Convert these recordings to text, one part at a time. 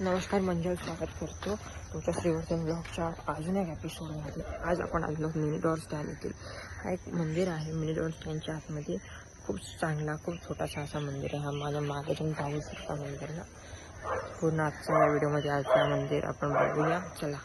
नमस्कार मंजल स्वागत करतो तुमच्या श्रीवर्धन ब्लॉगच्या अजून एक एपिसोडमध्ये आज आपण आलो मिनी डॉर स्टँड येथील. हा एक मंदिर आहे. मिनी डॉर स्टँडच्या आतमध्ये खूप चांगला खूप छोटासा असा मंदिर आहे. हा माझ्या मागे तुम्ही पाहू शकता मंदिरला. पूर्ण आजच्या या व्हिडिओमध्ये आजचं मंदिर आपण बघूया. चला.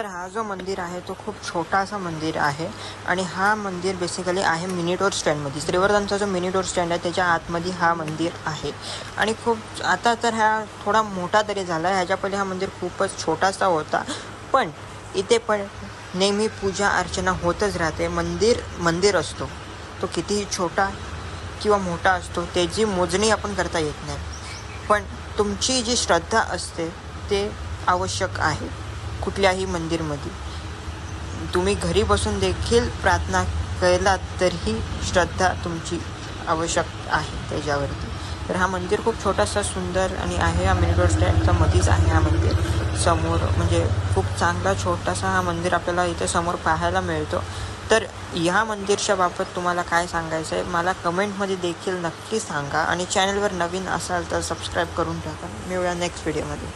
तर हा जो मंदिर आहे तो खूप छोटासा मंदिर आहे आणि हा मंदिर बेसिकली आहे मिनी डोर स्टँडमध्ये श्रीवर्धनचा जो मिनी डोर स्टँड आहे त्याच्या आतमध्ये हा मंदिर आहे. आणि खूप आता तर हा थोडा मोठा तरी झाला. आहे ह्याच्या पहिले हा मंदिर खूपच छोटासा होता. पण इथे पण नेहमी पूजा अर्चना होतच राहते. मंदिर मंदिर असतो. तो कितीही छोटा किंवा मोठा असतो त्याची मोजणी आपण करता येत नाही. पण तुमची जी श्रद्धा असते ते आवश्यक आहे. कुठल्याही मंदिरमध्ये. तुम्ही घरी बसून देखील प्रार्थना केलात तरीही श्रद्धा तुमची आवश्यक आहे त्याच्यावरती. तर हा मंदिर खूप छोटासा सुंदर आणि आहे. हा मेन रोड स्टँडच्या मध्येच आहे हा मंदिर. समोर म्हणजे खूप चांगला छोटासा हा मंदिर आपल्याला इथे समोर पाहायला मिळतो. तर ह्या मंदिरच्या बाबत तुम्हाला काय सांगायचं आहे? मला कमेंटमध्ये देखील नक्की सांगा आणि चॅनलवर नवीन असाल तर सबस्क्राईब करून टाका. मिळूया नेक्स्ट व्हिडिओमध्ये